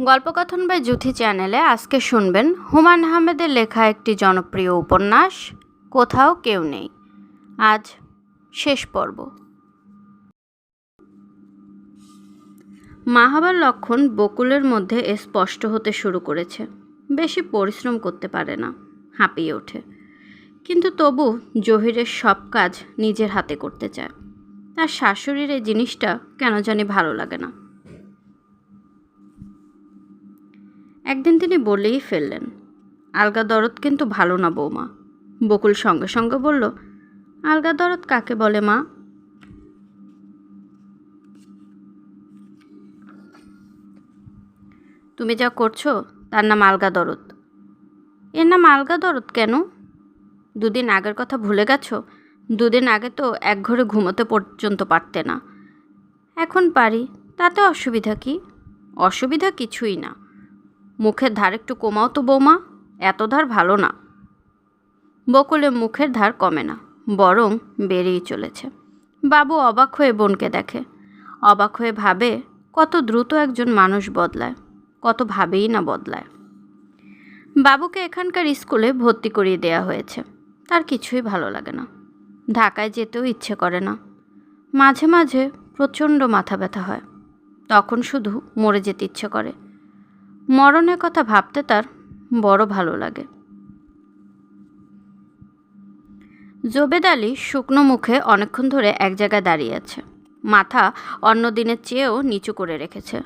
গল্পকথন by Juthi চ্যানেলে আজকে শুনবেন হুমায়ুন আহমেদের লেখা একটি জনপ্রিয় উপন্যাস, কোথাও কেউ নেই। আজ শেষ পর্ব। মা হবার লক্ষণ বকুলের মধ্যে স্পষ্ট হতে শুরু করেছে। বেশি পরিশ্রম করতে পারে না, হাঁপিয়ে ওঠে। কিন্তু তবু জহিরের সব কাজ নিজের হাতে করতে চায়। তার শাশুড়ির এই জিনিসটা কেন জানি ভালো লাগে না। একদিন তিনি বলেই ফেললেন, আলগা দরদ কিন্তু ভালো না বৌমা। বকুল সঙ্গে সঙ্গে বলল, আলগা দরদ কাকে বলে মা? তুমি যা করছ, তার নাম আলগা দরদ। এর নাম আলগা দরদ কেন? দুদিন আগের কথা ভুলে গেছো? দুদিন আগে তো এক ঘরে ঘুমোতে পর্যন্ত পারতে না। এখন পারি, তাতে অসুবিধা কি? অসুবিধা কিছুই না। মুখের ধার একটু কমাও তো বৌমা, এত ধার ভালো না। বকুলে মুখের ধার কমে না, বরং বেড়েই চলেছে। বাবু অবাক হয়ে বোনকে দেখে। অবাক হয়ে ভাবে, কত দ্রুত একজন মানুষ বদলায়, কত ভাবেই না বদলায়। বাবুকে এখানকার স্কুলে ভর্তি করিয়ে দেয়া হয়েছে, তার কিছুই ভালো লাগে না। ঢাকায় যেতেও ইচ্ছে করে না। মাঝে মাঝে প্রচণ্ড মাথা ব্যথা হয়। তখন শুধু মরে যেতে ইচ্ছে করে। মরণের কথা ভাবতে তার বড় ভালো লাগে। জোবেদ আলী শুকনো মুখে অনেকক্ষণ ধরে এক জায়গায় দাঁড়িয়ে আছে। মাথা অন্য দিনের চেয়েও নিচু করে রেখেছে।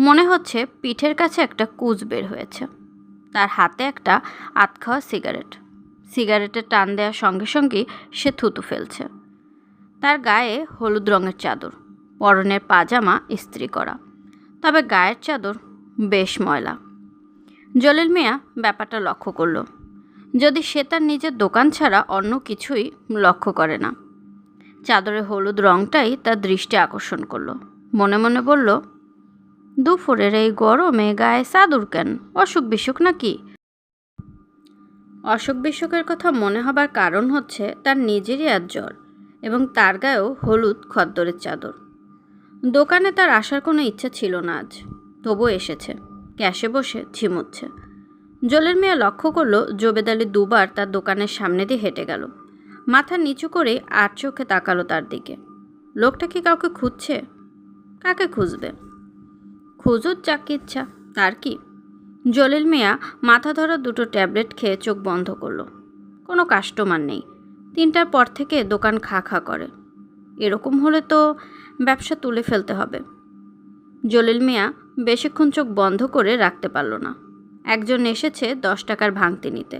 মনে হচ্ছে পিঠের কাছে একটা কুচ বের হয়েছে। তার হাতে একটা আতখাওয়া সিগারেট। সিগারেটের টান দেওয়ার সঙ্গে সঙ্গেই সে থুতু ফেলছে। তার গায়ে হলুদ রঙের চাদর, পরনের পাজামা, ইস্ত্রি করা। তবে গায়ের চাদর বেশ ময়লা। জলিল মিয়া ব্যাপারটা লক্ষ্য করল। যদি সে তার নিজের দোকান ছাড়া অন্য কিছুই লক্ষ্য করে না। চাদরে হলুদ রঙটাই তার দৃষ্টি আকর্ষণ করল। মনে মনে বলল, দুপুরের এই গরমে গায়ে চাদর কেন? অসুখ বিসুখ নাকি? অসুখ বিসুখের কথা মনে হবার কারণ হচ্ছে তার নিজেরই আর জ্বর এবং তার গায়েও হলুদ খদ্দরের চাদর। দোকানে তার আসার কোনো ইচ্ছা ছিল না আজ। তবু এসেছে। ক্যাশে বসে ঝিমুচ্ছে। জলের মেয়ে লক্ষ্য করল জোবেদ আলী দুবার তার দোকানের সামনে দিয়ে হেঁটে গেল। মাথা নিচু করে আর চোখে তাকালো তার দিকে। লোকটা কি কাউকে খুঁজছে? কাকে খুঁজবে? খুঁজুর যাক ইচ্ছা, তার কি? জলিল মিয়া মাথা ধরা দুটো ট্যাবলেট খেয়ে চোখ বন্ধ করল। কোনো কাস্টমার নেই। তিনটার পর থেকে দোকান খা খা করে। এরকম হলে তো ব্যবসা তুলে ফেলতে হবে। জলিল মিয়া বেশিক্ষণ চোখ বন্ধ করে রাখতে পারল না। একজন এসেছে দশ টাকার ভাঙতি নিতে।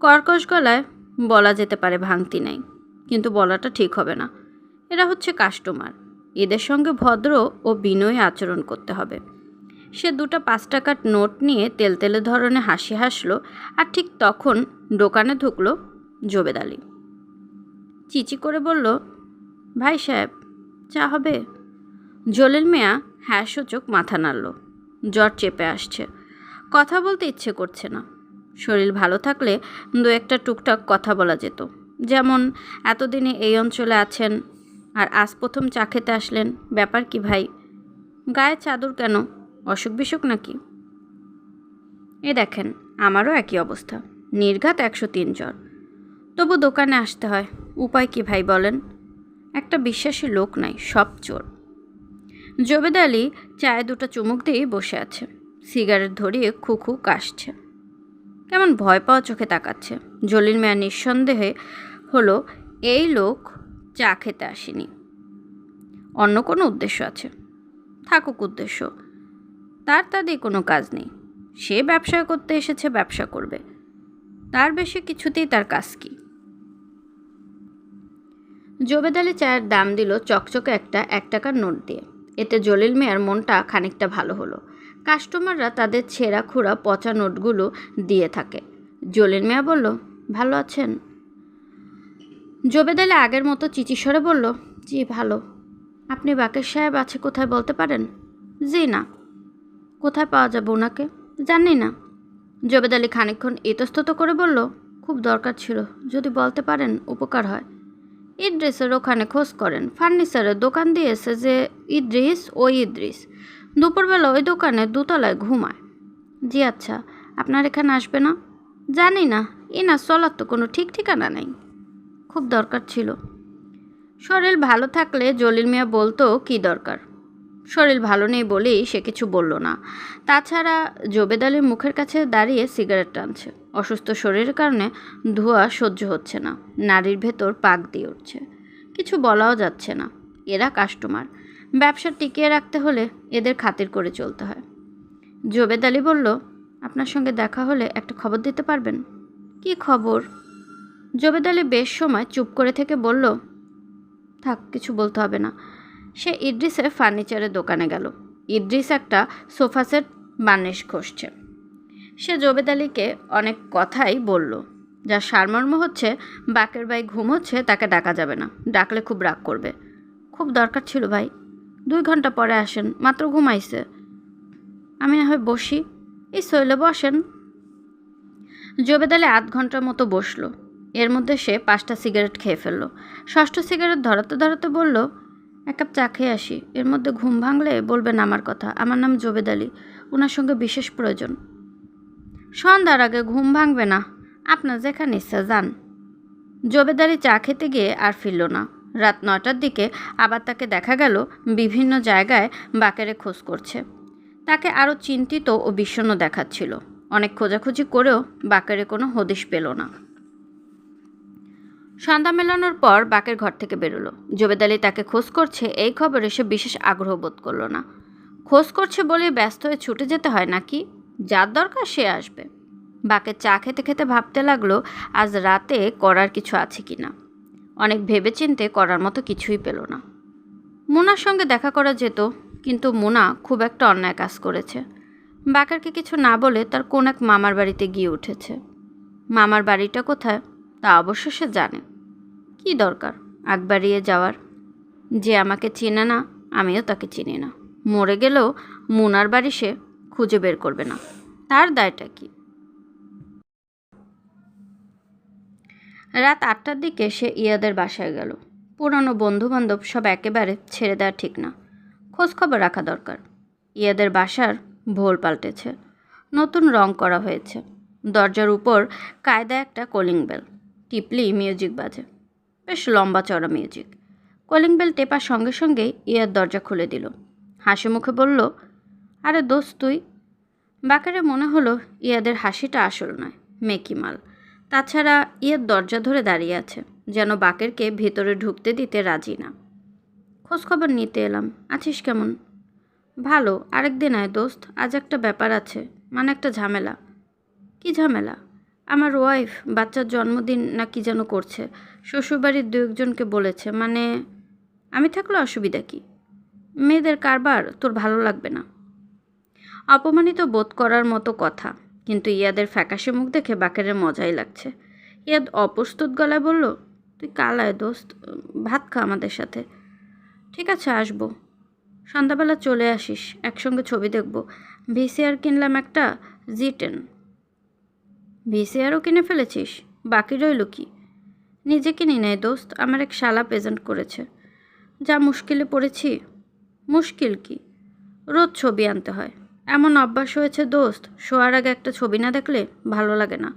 কর্কশ গলায়, বলা যেতে পারে ভাঙতি নাই, কিন্তু বলাটা ঠিক হবে না। এরা হচ্ছে কাস্টমার এদের সঙ্গে ভদ্র ও বিনয়ী আচরণ করতে হবে। সে দুটো পাঁচ টাকার নোট নিয়ে তেলতেলে ধরনের হাসি হাসলো আর ঠিক তখন দোকানে ঢুকলো জোবেদ আলী। চিচি করে বলল, ভাই সাহেব, চা হবে? জলিল মিয়া হ্যাঁ সূচক মাথা নাড়ল। জ্বর চেপে আসছে। কথা বলতে ইচ্ছে করছে না। শরীর ভালো থাকলে দু একটা টুকটাক কথা বলা যেত। যেমন, এতদিনে এই অঞ্চলে আছেন আর আজ প্রথম চা খেতে আসলেন, ব্যাপার কি ভাই? গায়ে চাদর কেন? অসুখ বিসুখ নাকি? এ দেখেন, আমারও একই অবস্থা। নির্ঘাত একশো তিন জ্বর। তবু দোকানে আসতে হয়। উপায় কি ভাই বলেন? একটা বিশ্বাসী লোক নাই, সব চোর। জবেদ আলী চায়ে দুটো চুমুক দিয়ে বসে আছে। সিগারেট ধরিয়ে খুখু কাশছে। কেমন ভয় পাওয়া চোখে তাকাচ্ছে। জলিল মিয়া নিঃসন্দেহে হলো, এই লোক চা খেতে আসেনি। অন্য কোনো উদ্দেশ্য আছে? থাকুক উদ্দেশ্য। তার তাদের কোনো কাজ নেই। সে ব্যবসা করতে এসেছে, ব্যবসা করবে। তার বেশি কিছুতেই তার কাজ কি? জবেদ চায়ের দাম দিল চকচকে একটা এক টাকার নোট দিয়ে। এতে জলিল মিয়ার মনটা খানিকটা ভালো হলো। কাস্টমাররা তাদের ছেঁড়া খুঁড়া পচা নোটগুলো দিয়ে থাকে। জলিল মিয়া বলল, ভালো আছেন? জবেদ আগের মতো চিচিস্বরে বলল, জি, ভালো। আপনি বাকের সাহেব আছে কোথায় বলতে পারেন? জি, না। কোথায় পাওয়া যাবে ওনাকে জানি না। জবেদ আলী খানিকক্ষণ ইতস্তত করে বলল, খুব দরকার ছিল। যদি বলতে পারেন, উপকার হয়। ইদ্রিসের ওখানে খোঁজ করেন। ফার্নিচারের দোকান দিয়েছে যে ইদ্রিস ও ইদ্রিস। দুপুরবেলা ওই দোকানে দুতলায় ঘুমায়। জি আচ্ছা আপনার এখানে আসবে না? জানি না ইনার চলার তো কোনো ঠিক ঠিকানা নেই। খুব দরকার ছিল। শরীর ভালো থাকলে জলিল মিয়া বলতো, কি দরকার? শরীর ভালো নেই বলেই সে কিছু বলল না। তাছাড়া জবেদ আলীর মুখের কাছে দাঁড়িয়ে সিগারেট টানছে। অসুস্থ শরীরের কারণে ধোঁয়া সহ্য হচ্ছে না, নারীর ভেতর পাক দিয়ে উঠছে। কিছু বলাও যাচ্ছে না, এরা কাস্টমার। ব্যবসা টিকিয়ে রাখতে হলে এদের খাতির করে চলতে হয়। জবেদ আলী বলল, আপনার সঙ্গে দেখা হলে একটা খবর দিতে পারবেন? কি খবর? জবেদ আলী বেশ সময় চুপ করে থেকে বলল, থাক, কিছু বলতে হবে না। সে ইদ্রিসের ফার্নিচারের দোকানে গেল। ইদ্রিস একটা সোফা সেট বার্নিশ ঘষছে। সে জবেদ আলীকে অনেক কথাই বলল। যার সারমর্ম হচ্ছে, বাকের ভাই ঘুমোচ্ছে তাকে ডাকা যাবে না। ডাকলে খুব রাগ করবে। খুব দরকার ছিল ভাই। দুই ঘণ্টা পরে আসেন, মাত্র ঘুমাইছে। আমি না হয় বসি। এই শৈলে বসেন। জবেদ আধ ঘণ্টার মতো বসল। এর মধ্যে সে পাঁচটা সিগারেট খেয়ে ফেলল। ষষ্ঠ সিগারেট ধরাতে ধরাতে বলল এক কাপ চা খেয়ে আসি। এর মধ্যে ঘুম ভাঙলে বলবেন আমার কথা। আমার নাম জবেদ আলী। ওনার সঙ্গে বিশেষ প্রয়োজন। সন্ধ্যার আগে ঘুম ভাঙবে না। আপনার যেখানে ইচ্ছা যান। জবেদ আলী চা খেতে গিয়ে আর ফিরল না। রাত নটার দিকে আবার তাকে দেখা গেল বিভিন্ন জায়গায় বাকেরে খোঁজ করছে। তাকে আরও চিন্তিত ও বিষণ্ণ দেখাচ্ছিল। অনেক খোঁজাখুঁজি করেও বাকেরে কোনো হদিশ পেল না। সন্ধ্যা মেলানোর পর বাকের ঘর থেকে বেরোলো। জবেদ আলী তাকে খোঁজ করছে, এই খবরে সে বিশেষ আগ্রহ বোধ করল না। খোঁজ করছে বলে ব্যস্ত হয়ে ছুটে যেতে হয় নাকি? যার দরকার সে আসবে। বাকে চা খেতে খেতে ভাবতে লাগল, আজ রাতে করার কিছু আছে কি না অনেক ভেবেচিন্তে করার মতো কিছুই পেল না। মোনার সঙ্গে দেখা করা যেত, কিন্তু মোনা খুব একটা অন্যায় কাজ করেছে। বাকারকে কিছু না বলে তার কোন এক মামার বাড়িতে গিয়ে উঠেছে। মামার বাড়িটা কোথায়? তা অবশ্য সে জানে। কি দরকার আগ বাড়িয়ে যাওয়ার? যে আমাকে চিনে না, আমিও তাকে চিনি না। মরে গেলেও মুনার বাড়ি সে খুঁজে বের করবে না। তার দায়টা কি? রাত আটটার দিকে সে ইয়াদের বাসায় গেল। পুরানো বন্ধুবান্ধব সব একেবারে ছেড়ে দেওয়া ঠিক না। খোঁজ খবর রাখা দরকার। ইয়াদের বাসার ভোল পাল্টেছে। নতুন রং করা হয়েছে। দরজার উপর কায়দা একটা কলিং বেল। টিপলি মিউজিক বাজে। বেশ লম্বা চড়া মিউজিক। কলিং বেল টেপার সঙ্গে সঙ্গেই ইয়ার দরজা খুলে দিল। হাসি মুখে বলল, আরে দোস্ত তুই। বাকারে মনে হলো ইয়াদের হাসিটা আসল নয়, মেকি মাল। তাছাড়া ইয়ার দরজা ধরে দাঁড়িয়ে আছে, যেন বাকেরকে ভেতরে ঢুকতে দিতে রাজি না। খোঁজখবর নিতে এলাম, আছিস কেমন? ভালো আরেকদিন আয় দোস্ত, আজ একটা ব্যাপার আছে মানে একটা ঝামেলা। কি ঝামেলা? আমার ওয়াইফ বাচ্চার জন্মদিন না কি যেন করছে। শ্বশুরবাড়ির দু একজনকে বলেছে মানে আমি থাকলে অসুবিধা কি? মেয়েদের কারবার তোর ভালো লাগবে না। অপমানিত বোধ করার মতো কথা, কিন্তু ইয়াদের ফ্যাকাশে মুখ দেখে বাকেরের মজাই লাগছে। ইয়াদ অপ্রস্তুত গলায় বলল, তুই কালায় দোস্ত, ভাত খা আমাদের সাথে। ঠিক আছে, আসব। সন্ধ্যাবেলা চলে আসিস, একসঙ্গে ছবি দেখব। ভিসিআর কিনলাম একটা জি টেন। ভিসিআরও কিনে ফেলেছিস? বাকি রইল কি? নিজে কিনি নাই দোস্ত, আমার এক শালা প্রেজেন্ট করেছে। যা মুশকিলে পড়েছি। মুশকিল কি? রোজ ছবি আনতে হয়। এমন অভ্যাস হয়েছে দোস্ত, শোয়ার আগে একটা ছবি না দেখলে ভালো লাগে না।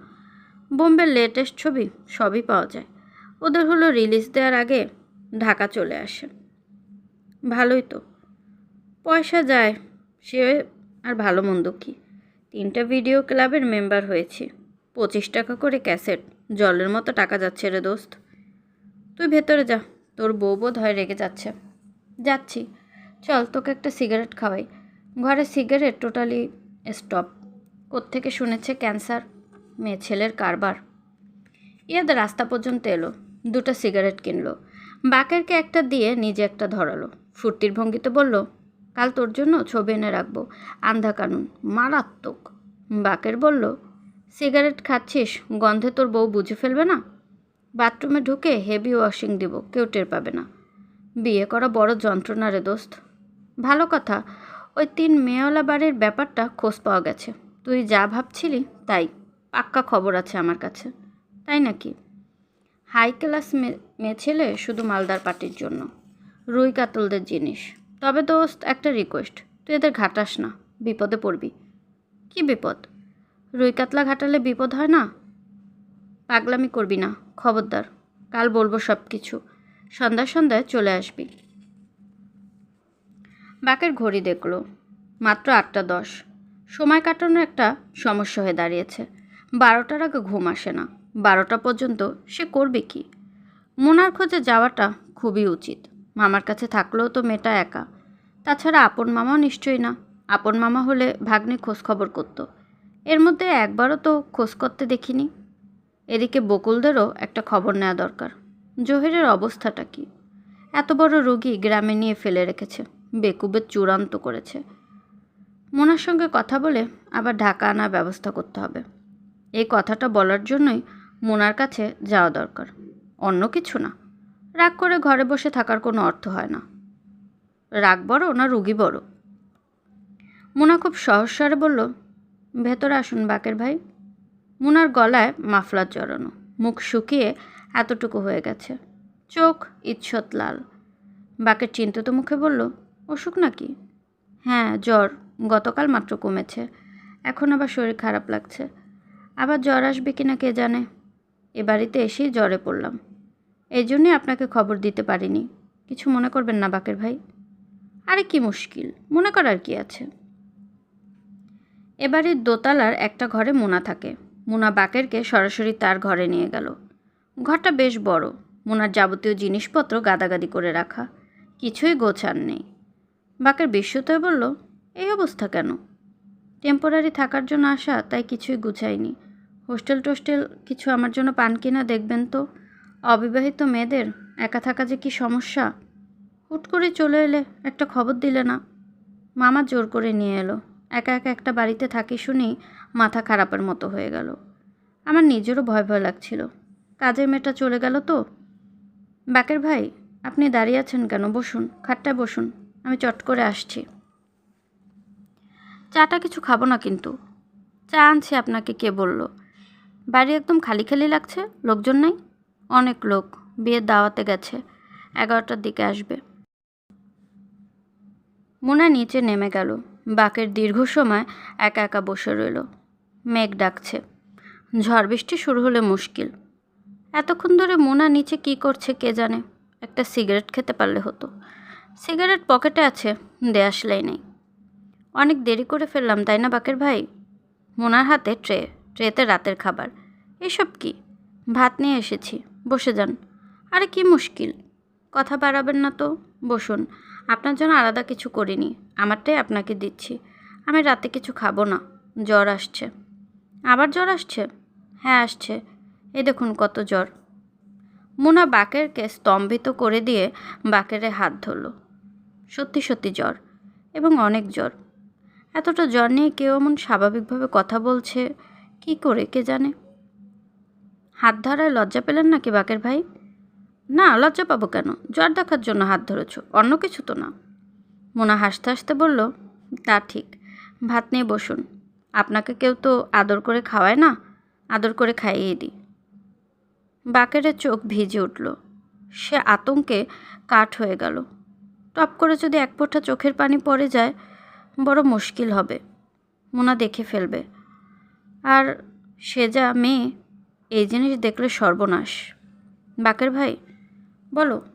বোম্বের লেটেস্ট ছবি, সবই পাওয়া যায়। ওদের হলো রিলিজ দেওয়ার আগে ঢাকা চলে আসে। ভালোই তো। পয়সা যায়, সে আর ভালো মন্দ কি? তিনটা ভিডিও ক্লাবের মেম্বার হয়েছি। পঁচিশ টাকা করে ক্যাসেট। জলের মতো টাকা যাচ্ছে রে দোস্ত। তুই ভেতরে যা, তোর বউ বোধ হয় রেগে যাচ্ছে। যাচ্ছি। চল, তোকে একটা সিগারেট খাওয়াই। ঘরে সিগারেট টোটালি স্টপ। কোত্থেকে শুনেছে ক্যান্সার? মেয়ে ছেলের কারবার। ইয়াদ রাস্তা পর্যন্ত এলো। দুটো সিগারেট কিনলো। বাকেরকে একটা দিয়ে নিজে একটা ধরালো। ফুর্তির ভঙ্গিতে বলল, কাল তোর জন্য ছবি এনে রাখব। আন্ধা কানুন। মারাত্মক। বাকের বলল সিগারেট খাচ্ছিস, গন্ধে তোর বউ বুঝে ফেলবে না? বাথরুমে ঢুকে হেভি ওয়াশিং দিব, কেউ টের পাবে না। বিয়ে করা বড় যন্ত্রণা রে দোস্ত। ভালো কথা, ওই তিন মেয়েওয়ালা বাড়ির ব্যাপারটা খোঁজ পাওয়া গেছে। তুই যা ভাবছিলি তাই, পাক্কা খবর আছে আমার কাছে। তাই নাকি? হাই ক্লাস মেয়ে ছেলে শুধু মালদার পার্টির জন্য। রুই কাতলদের জিনিস। তবে দোস্ত, একটা রিকোয়েস্ট তুই এদের ঘাটাস না। বিপদে পড়বি। কি বিপদ? রুই কাতলা ঘাটালে বিপদ হয় না? পাগলামি করবি না, খবরদার। কাল বলব সব কিছু সন্ধ্যা সন্ধ্যায় চলে আসবি। বাকের ঘড়ি দেখল। মাত্র আটটা দশ। সময় কাটানোর একটা সমস্যা হয়ে দাঁড়িয়েছে। বারোটার আগে ঘুম আসে না। বারোটা পর্যন্ত সে করবে কি? মোনার খোঁজে যাওয়াটা খুবই উচিত। মামার কাছে থাকলেও তো মেয়েটা একা। তাছাড়া আপন মামাও নিশ্চয়ই না। আপন মামা হলে ভাগ্নে খোঁজ খবর করতো। এর মধ্যে একবারও তো খোঁজ করতে দেখিনি। এদিকে বকুলদেরও একটা খবর নেওয়া দরকার। জহিরের অবস্থাটা কি? এত বড় রোগী গ্রামে নিয়ে ফেলে রেখেছে, বেকুবের চূড়ান্ত করেছে। মোনার সঙ্গে কথা বলে আবার ঢাকা আনার ব্যবস্থা করতে হবে। এই কথাটা বলার জন্যই মোনার কাছে যাওয়া দরকার। অন্য কিছু না। রাগ করে ঘরে বসে থাকার কোনো অর্থ হয় না। রাগ বড় না রুগী বড়? মোনা খুব সহজ স্বরে বলল ভেতরে আসুন, বাকের ভাই। মুনার গলায় মাফলার জড়ানো, মুখ শুকিয়ে এতটুকু হয়ে গেছে। চোখ ইচ্ছত লাল। বাকের চিন্তিত মুখে বলল, অসুখ নাকি? হ্যাঁ জ্বর। গতকাল মাত্র কমেছে। এখন আবার শরীর খারাপ লাগছে। আবার জ্বর আসবে কিনা কে জানে? এ বাড়িতে এসেই জ্বরে পড়লাম। এই জন্যে আপনাকে খবর দিতে পারিনি। কিছু মনে করবেন না, বাকের ভাই? আরে, কি মুশকিল। মনে করার কি আছে? এবারের দোতলার একটা ঘরে মোনা থাকে। মোনা বাকেরকে সরাসরি তার ঘরে নিয়ে গেল। ঘরটা বেশ বড়। মোনার যাবতীয় জিনিসপত্র গাদাগাদি করে রাখা। কিছুই গোছান নেই। বাকের বিস্মিত হয়ে বলল, এই অবস্থা কেন? টেম্পোরারি থাকার জন্য আসা, তাই কিছুই গুছাইনি। হোস্টেল টোস্টেল কিছু আমার জন্য পান কিনা দেখবেন তো। অবিবাহিত মেয়েদের একা থাকা যে কি সমস্যা? হুট করে চলে এলে একটা খবর দিলে না? মামা জোর করে নিয়ে এলো। একা একা একটা বাড়িতে থাকি শুনেই মাথা খারাপের মতো হয়ে গেল। আমার নিজেরও ভয় ভয় লাগছিল। কাজের মেয়েটা চলে গেল তো? বাকের ভাই, আপনি দাঁড়িয়ে আছেন কেন? বসুন, খাটটায় বসুন, আমি চট করে আসছি। চাটা কিছু খাব না কিন্তু। চা আনছি আপনাকে, কে বলল? বাড়ি একদম খালি খালি লাগছে, লোকজন নাই? অনেক লোক, বিয়ের দাওয়াতে গেছে, এগারোটার দিকে আসবে। মোনা নিচে নেমে গেল। বাকের দীর্ঘ সময় একা একা বসে রইল। মেঘ ডাকছে। ঝড় বৃষ্টি শুরু হলে মুশকিল। এতক্ষণ ধরে মোনা নিচে কি করছে কে জানে? একটা সিগারেট খেতে পারলে হতো। সিগারেট পকেটে আছে দেয়াশলাই নেই। অনেক দেরি করে ফেললাম, তাই না বাকের ভাই? মোনার হাতে ট্রে, ট্রেতে রাতের খাবার। এসব কি? ভাত নিয়ে এসেছি, বসে যান। আরে কি মুশকিল। কথা বাড়াবেন না তো, বসুন। আপনার জন্য আলাদা কিছু করিনি, আমারটাই আপনাকে দিচ্ছি। আমি রাতে কিছু খাব না, জ্বর আসছে। আবার জ্বর আসছে? হ্যাঁ আসছে। এ দেখুন কত জ্বর। মোনা বাকেরকে স্তম্ভিত করে দিয়ে বাকেরে হাত ধরল। সত্যি সত্যি জ্বর, এবং অনেক জ্বর। এতটা জ্বর নিয়ে কেউ এমন স্বাভাবিকভাবে কথা বলছে, কি করে, কে জানে? হাত ধরায় লজ্জা পেলেন নাকি বাকের ভাই? না, লজ্জা পাবো কেন? জ্বর দেখার জন্য হাত ধরেছ, অন্য কিছু তো না। মোনা হাসতে হাসতে বলল, তা ঠিক, ভাত নিয়ে বসুন। আপনাকে কেউ তো আদর করে খাওয়ায় না? আদর করে খাইয়ে দিই। বাকেরের চোখ ভিজে উঠল। সে আতঙ্কে কাঠ হয়ে গেল। টপ করে যদি এক ফোঁটা চোখের পানি পড়ে যায়, বড় মুশকিল হবে। মোনা দেখে ফেলবে। আর সে যা মেয়ে, এই জিনিস দেখলে সর্বনাশ। বাকের ভাই বলো,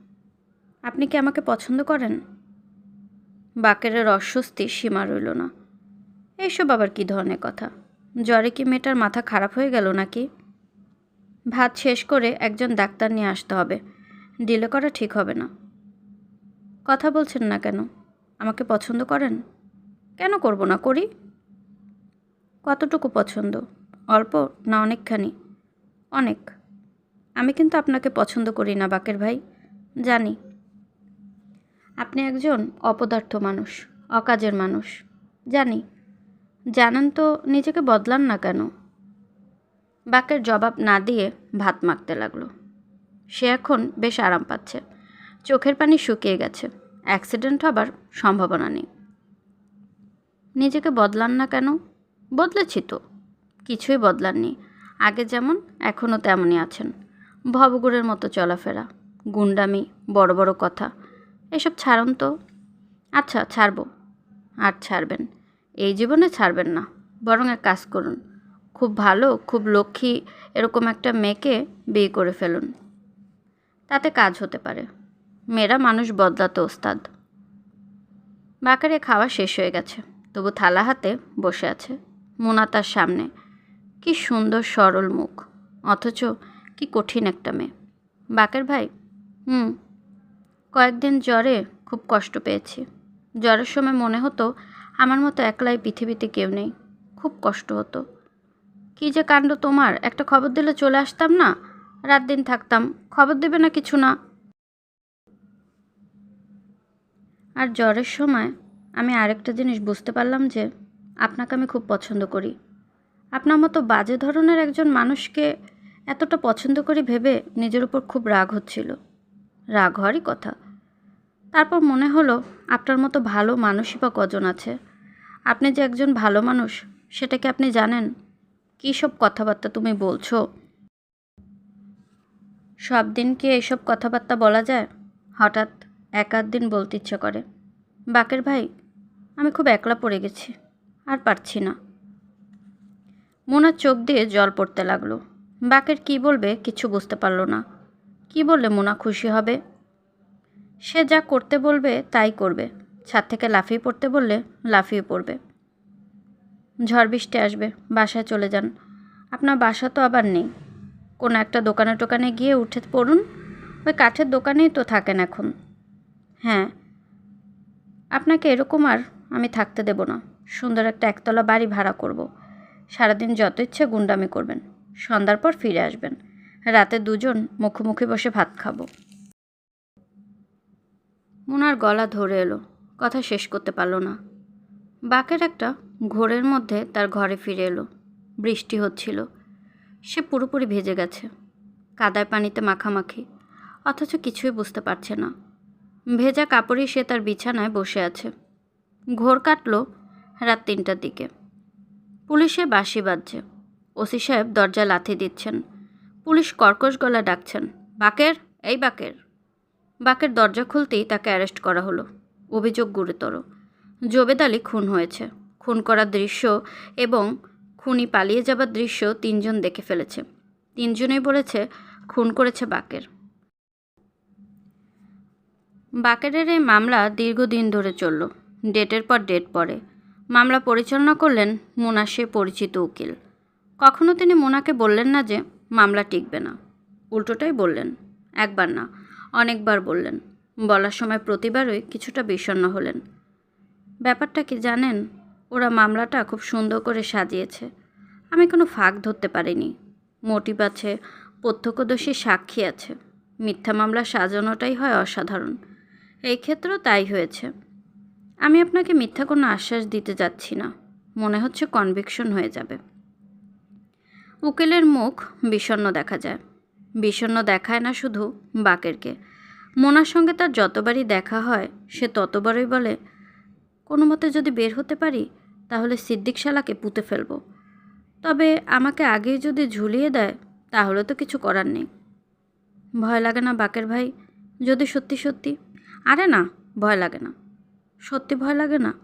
আপনি কি আমাকে পছন্দ করেন? বাকেরের অস্বস্তি সীমা রইল না। এইসব আবার কী ধরনের কথা? জ্বরে কি মেয়েটার মাথা খারাপ হয়ে গেল নাকি? ভাত শেষ করে একজন ডাক্তার নিয়ে আসতে হবে। ডিলে করা ঠিক হবে না। কথা বলছেন না কেন? আমাকে পছন্দ করেন? কেন করব না করি? কতটুকু পছন্দ? অল্প না অনেকখানি? অনেক। আমি কিন্তু আপনাকে পছন্দ করি না, বাকের ভাই। জানি। আপনি একজন অপদার্থ মানুষ, অকাজের মানুষ। জানি। জানেন তো, নিজেকে বদলান না কেন? বাকের জবাব না দিয়ে ভাত মাখতে লাগল। সে এখন বেশ আরাম পাচ্ছে। চোখের পানি শুকিয়ে গেছে। অ্যাক্সিডেন্ট হবার সম্ভাবনা নেই। নিজেকে বদলান না কেন? বদলেছি তো। কিছুই বদলাননি। আগে যেমন, এখনও তেমনই আছেন। ভবগুড়ের মতো চলাফেরা, গুন্ডামি, বড় বড় কথা, এসব ছাড়ুন তো। আচ্ছা ছাড়ব। আর ছাড়বেন। এই জীবনে ছাড়বেন না। বরং এক কাজ করুন। খুব ভালো, খুব লক্ষ্মী এরকম একটা মেয়েকে বিয়ে করে ফেলুন। তাতে কাজ হতে পারে। মেয়েরা মানুষ বদলাতে, ওস্তাদ। বাকারে খাওয়া শেষ হয়ে গেছে। তবু থালা হাতে বসে আছে, মোনা তার সামনে। কি সুন্দর সরল মুখ। অথচ কি কঠিন একটা মেয়ে। বাকের ভাই, হুম, কয়েকদিন জ্বরে খুব কষ্ট পেয়েছি। জ্বরের সময় মনে হতো আমার মতো একলাই পৃথিবীতে কেউ নেই, খুব কষ্ট হতো। কী যে কাণ্ড তোমার, একটা খবর দিলে চলে আসতাম না? রাত দিন থাকতাম, খবর দেবে না কিছু না? আর জ্বরের সময় আমি আরেকটা জিনিস বুঝতে পারলাম যে, আপনাকে আমি খুব পছন্দ করি। আপনার মতো বাজে ধরনের একজন মানুষকে এতটা পছন্দ করি ভেবে নিজের উপর খুব রাগ হচ্ছিল। রাগ হওয়ারই কথা। তারপর মনে হলো, আপনার মতো ভালো মানুষই বা কজন আছে? আপনি যে একজন ভালো মানুষ, সেটা কি আপনি জানেন? কী সব কথাবার্তা তুমি বলছো? সব দিন কি এইসব কথাবার্তা বলা যায়? হঠাৎ এক আধ দিন বলতে ইচ্ছে করে। বাকের ভাই, আমি খুব একলা পড়ে গেছি, আর পারছি না। মোনার চোখ দিয়ে জল পড়তে লাগল। বাকের কি বলবে কিছু বুঝতে পারল না। কি বললে মোনা খুশি হবে? সে যা করতে বলবে তাই করবে। ছাদ থেকে লাফিয়ে পড়তে বললে লাফিয়ে পড়বে। ঝড় বৃষ্টি আসবে, বাসায় চলে যান। আপনার বাসা তো আবার নেই। কোনো একটা দোকানে টোকানে গিয়ে উঠে পড়ুন। ওই কাঠের দোকানেই তো থাকেন এখন। হ্যাঁ আপনাকে এরকম আর আমি থাকতে দেব না। সুন্দর একটা একতলা বাড়ি ভাড়া করব। সারাদিন যত ইচ্ছে গুন্ডামি করবেন। সন্ধ্যার পর ফিরে আসবেন। রাতে দুজন মুখোমুখি বসে ভাত খাব। মোনার গলা ধরে এলো, কথা শেষ করতে পারল না। বাকের একটা ঘোরের মধ্যে তার ঘরে ফিরে এলো। বৃষ্টি হচ্ছিল। সে পুরোপুরি ভেজে গেছে। কাদায় পানিতে মাখামাখি, অথচ কিছুই বুঝতে পারছে না। ভেজা কাপড়ই সে তার বিছানায় বসে আছে। ঘোর কাটলো রাত তিনটার দিকে। পুলিশে বাঁশি বাজছে। ওসি সাহেব দরজা লাথি দিচ্ছেন। পুলিশ কর্কশ গলা ডাকছেন, বাকের, এই বাকের। বাকের দরজা খুলতেই তাকে অ্যারেস্ট করা হলো। অভিযোগ গুরুতর। জোবেদ আলী খুন হয়েছে। খুন করার দৃশ্য এবং খুনি পালিয়ে যাবার দৃশ্য তিনজন দেখে ফেলেছে। তিনজনেই বলেছে, খুন করেছে বাকের। বাকেরের এই মামলা দীর্ঘদিন ধরে চলল। ডেটের পর ডেট পড়ে। মামলা পরিচালনা করলেন মোনা সে পরিচিত উকিল। কখনো তিনি মোনাকে বললেন না যে মামলা টিকবে না। উল্টোটাই বললেন, একবার না, অনেকবার বললেন। বলার সময় প্রতিবারই কিছুটা বিষণ্ণ হলেন। ব্যাপারটা কি জানেন? ওরা মামলাটা খুব সুন্দর করে সাজিয়েছে। আমি কোনো ফাঁক ধরতে পারিনি। মোটিভ আছে, প্রত্যক্ষদর্শী সাক্ষী আছে। মিথ্যা মামলা সাজানোটাই হয় অসাধারণ। এই ক্ষেত্রেও তাই হয়েছে। আমি আপনাকে মিথ্যা কোনো আশ্বাস দিতে যাচ্ছি না। মনে হচ্ছে কনভিকশন হয়ে যাবে। উকিলের মুখ বিষণ্ণ দেখা যায়। বিষণ্ণ দেখায় না শুধু বাকেরকে। মোনার সঙ্গে তার যতবারই দেখা হয়, সে ততবারই বলে, কোনো মতে যদি বের হতে পারি, তাহলে সিদ্দিক শালাকে পুঁতে ফেলব। তবে আমাকে আগেই যদি ঝুলিয়ে দেয়, তাহলে তো কিছু করার নেই। ভয় লাগে না বাকের ভাই? যদি সত্যি সত্যি? আরে না, ভয় লাগে না। সত্যি ভয় লাগে না?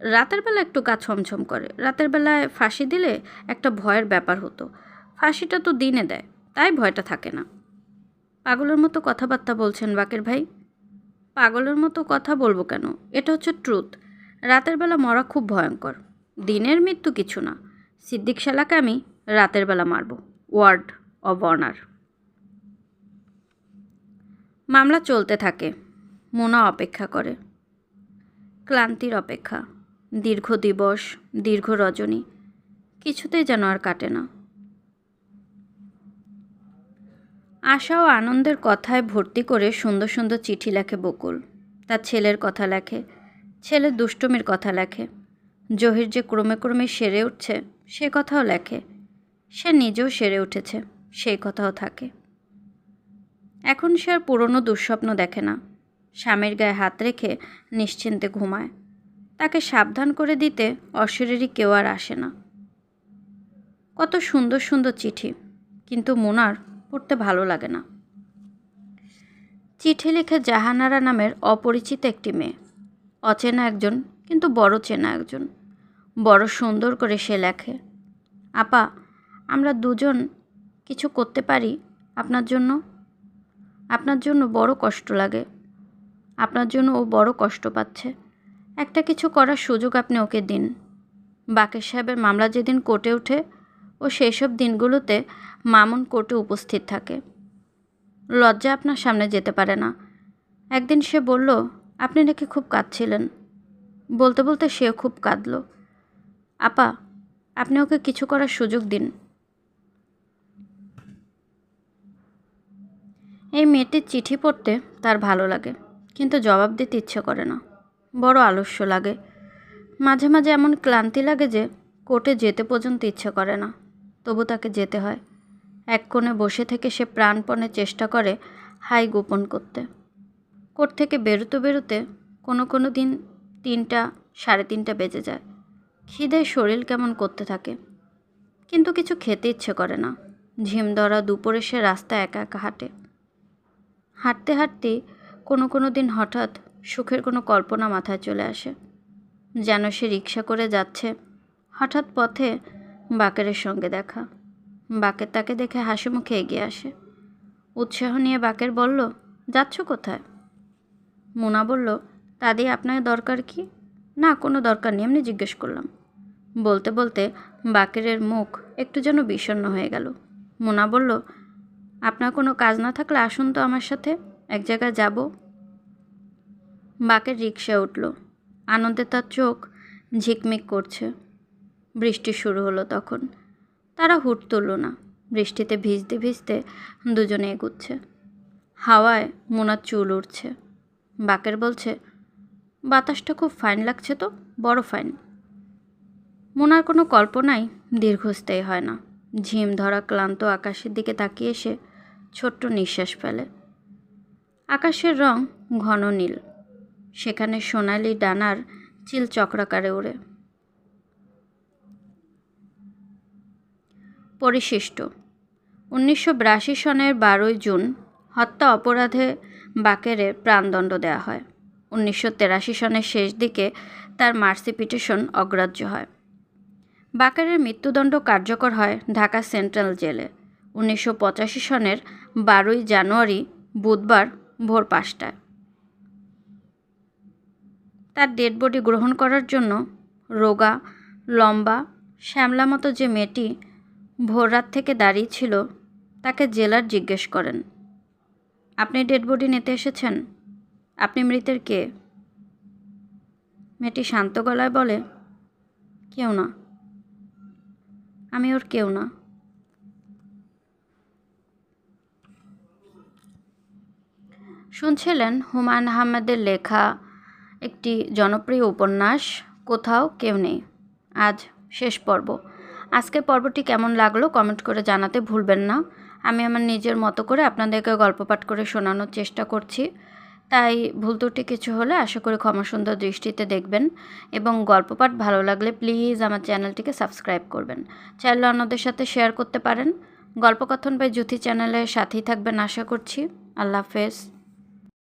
রাতের বেলা একটু গা ছমছম করে। রাতের বেলায় ফাঁসি দিলে একটা ভয়ের ব্যাপার হতো। ফাঁসিটা তো দিনে দেয়, তাই ভয়টা থাকে না। পাগলের মতো কথাবার্তা বলছেন বাকের ভাই। পাগলের মতো কথা বলব কেন? এটা হচ্ছে ট্রুথ রাতের বেলা মরা খুব ভয়ঙ্কর। দিনের মৃত্যু কিছু না। সিদ্দিক শালাকে আমি রাতের বেলা মারব। Word of honour. মামলা চলতে থাকে। মোনা অপেক্ষা করে। ক্লান্তির অপেক্ষা। দীর্ঘ দিবস, দীর্ঘ রজনী, কিছুতেই যেন আর কাটে না। আশা ও আনন্দের কথায় ভর্তি করে সুন্দর সুন্দর চিঠি লেখে বকুল। তার ছেলের কথা লেখে, ছেলের দুষ্টমির কথা লেখে। জহির যে ক্রমে ক্রমে সেরে উঠছে, সে কথাও লেখে। সে নিজেও সেরে উঠেছে, সেই কথাও থাকে। এখন সে আর পুরনো দুঃস্বপ্ন দেখে না। স্বামীর গায়ে হাত রেখে নিশ্চিন্তে ঘুমায়। তাকে সাবধান করে দিতে অশরীরই কেউ আর আসে না। কত সুন্দর সুন্দর চিঠি, কিন্তু মোনার পড়তে ভালো লাগে না। চিঠি লিখে জাহানারা নামের অপরিচিত একটি মেয়ে, অচেনা একজন, কিন্তু বড় চেনা একজন। বড় সুন্দর করে সে লেখে, আপা, আমরা দুজন কিছু করতে পারি আপনার জন্য? আপনার জন্য বড় কষ্ট লাগে। আপনার জন্য ও বড় কষ্ট পাচ্ছে। একটা কিছু করার সুযোগ আপনি ওকে দিন। বাকের সাহেবের মামলা যেদিন কোর্টে ওঠে, ও সেই সব দিনগুলোতে মামুন কোর্টে উপস্থিত থাকে। লজ্জা আপনার সামনে যেতে পারে না। একদিন সে বলল, আপনি নাকি খুব কাঁদছিলেন? বলতে বলতে সেও খুব কাঁদল। আপা, আপনি ওকে কিছু করার সুযোগ দিন। এই মেয়েটির চিঠি পড়তে তার ভালো লাগে, কিন্তু জবাব দিতে ইচ্ছে করে না। বড় আলস্য লাগে। মাঝে মাঝে এমন ক্লান্তি লাগে যে, কোর্টে যেতে পর্যন্ত ইচ্ছে করে না, তবু তাকে যেতে হয়। এক কোণে বসে থেকে সে প্রাণপণে চেষ্টা করে হাই গোপন করতে। কোর্ট থেকে বেরোতে বেরোতে কোনো কোনো দিন তিনটা, সাড়ে তিনটা বেজে যায়। খিদে শরীর কেমন করতে থাকে। কিন্তু কিছু খেতে ইচ্ছে করে না। ঝিম ধরা দুপুরে সে রাস্তা একা একা হাঁটে। হাঁটতে হাঁটতে কোনো কোনো দিন হঠাৎ সুখের কোনো কল্পনা মাথায় চলে আসে। যেন সে রিক্সা করে যাচ্ছে, হঠাৎ পথে বাকেরের সঙ্গে দেখা। বাকের তাকে দেখে হাসি মুখে এগিয়ে আসে। উৎসাহ নিয়ে বাকের বলল, যাচ্ছ কোথায়? মোনা বলল দিয়ে আপনার দরকার কি? না, কোনো দরকার নেই, এমনি জিজ্ঞেস করলাম। বলতে বলতে বাকেরের মুখ একটু যেন বিষণ্ণ হয়ে গেল। মোনা বলল, আপনার কোনো কাজ না থাকলে আসুন তো আমার সাথে, এক জায়গায় যাব। বাকের রিক্সা উঠল। আনন্দে তার চোখ ঝিকমিক করছে। বৃষ্টি শুরু হলো তখন। তারা হুট তুলল না। বৃষ্টিতে ভিজতে ভিজতে দুজনে এগুচ্ছে। হাওয়ায় মোনার চুল উঠছে বাকের বলছে, বাতাসটা খুব ফাইন লাগছে তো, বড় ফাইন। মোনার কোনো কল্পনাই দীর্ঘস্থায়ী হয় না। ঝিম ধরা ক্লান্ত আকাশের দিকে তাকিয়ে সে ছোট্ট নিঃশ্বাস ফেলে। আকাশের রং ঘন নীল। সেখানে সোনালি ডানার চিল চক্রাকারে ওড়ে। পরিশিষ্ট। উনিশশো বিরাশি সনের বারোই জুন হত্যা অপরাধে বাকেরে প্রাণদণ্ড দেওয়া হয়। উনিশশো সনের শেষ দিকে তার মার্সি পিটিশন অগ্রাহ্য হয়। বাকারের মৃত্যুদণ্ড কার্যকর হয় ঢাকা সেন্ট্রাল জেলে। উনিশশো পঁচাশি সনের বারোই জানুয়ারি বুধবার ভোর পাঁচটায়। তার ডেড বডি গ্রহণ করার জন্য রোগা, লম্বা, শ্যামলা মতো যে মেয়েটি ভোর রাত থেকে দাঁড়িয়ে ছিল, তাকে জেলার জিজ্ঞেস করেন, আপনি ডেড বডি নিতে এসেছেন? আপনি মৃতের কে? মেয়েটি শান্ত গলায় বলে, কেউ না। আমি ওর কেউ না। শুনছিলেন হুমায়ুন আহমেদের লেখা একটি জনপ্রিয় উপন্যাস, কোথাও কেউ নেই। আজ শেষ পর্ব। আজকের পর্বটি কেমন লাগল কমেন্ট করে জানাতে ভুলবেন না। আমি আমার নিজের মতো করে আপনাদেরকে গল্প পাঠ করে শোনানোর চেষ্টা করছি। তাই ভুল ত্রুটি কিছু হলে আশা করি ক্ষমা সুন্দর দৃষ্টিতে দেখবেন এবং গল্প পাঠ ভালো লাগলে প্লিজ আমার চ্যানেলটিকে সাবস্ক্রাইব করবেন। চাইলে অন্যদের সাথে শেয়ার করতে পারেন। গল্পকথন বাই জ্যোতি চ্যানেলের সাথেই থাকবেন আশা করছি। আল্লাহ হাফেজ।